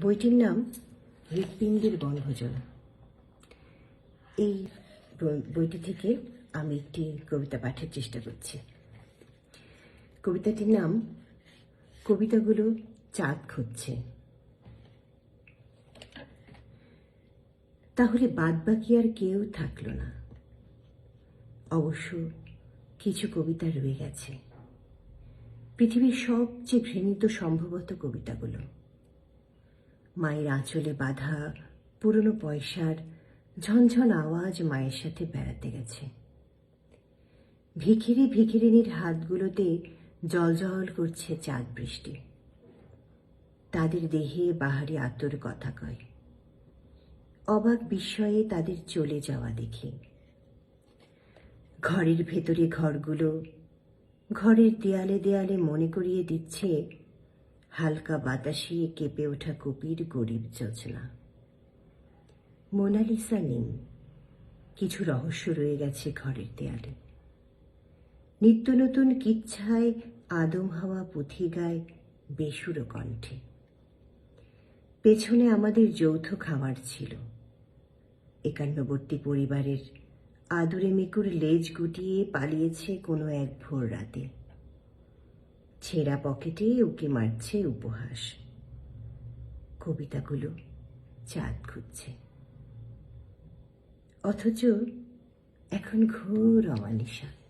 বইটির নাম হৃৎপিণ্ডের বনভোজন। এই বইটি থেকে আমি একটি কবিতা পাঠের চেষ্টা করছি। কবিতাটির নাম, কবিতাগুলো চাঁদ খুঁজছে। তাহলে বাদবাকি আর কেউ থাকল না। অবশ্য কিছু কবিতা রয়ে গেছে। পৃথিবীর সবচেয়ে ঘৃণিত সম্ভবত কবিতাগুলো। মায়ের আঁচলে বাঁধা পুরনো পয়সার ঝনঝন আওয়াজ মায়ের সাথে বেড়াতে গেছে। ভিখিরি ভিখিরিনীর হাতগুলোতে জলজল করছে চাঁদ বৃষ্টি। তাদের দেহে বাহারি আতর কথা কয়। অবাক বিস্ময়ে তাদের চলে যাওয়া দেখি। ঘরের ভেতরে ঘরগুলো ঘরের দেয়ালে দেয়ালে মনে করিয়ে দিচ্ছে হালকা বাতাসে কেঁপে ওঠা কপির গরিব যোজনা মোনালিসা নেই। কিছু রহস্য রয়ে গেছে ঘরের দেয়ালে। নিত্য নতুন কিচ্ছায় আদম হাওয়া পুঁথি গায় বেসুর কণ্ঠে। পেছনে আমাদের যৌথ খামার ছিল। একান্নবর্তী পরিবারের আদুরে মেকুর লেজ গুটিয়ে পালিয়েছে কোনো এক ভোর রাতে। ছেঁড়া পকেটে উকি মারছে উপহাস। কবিতাগুলো চাঁদ খুঁজছে। অথচ এখন ঘোর অমানিসা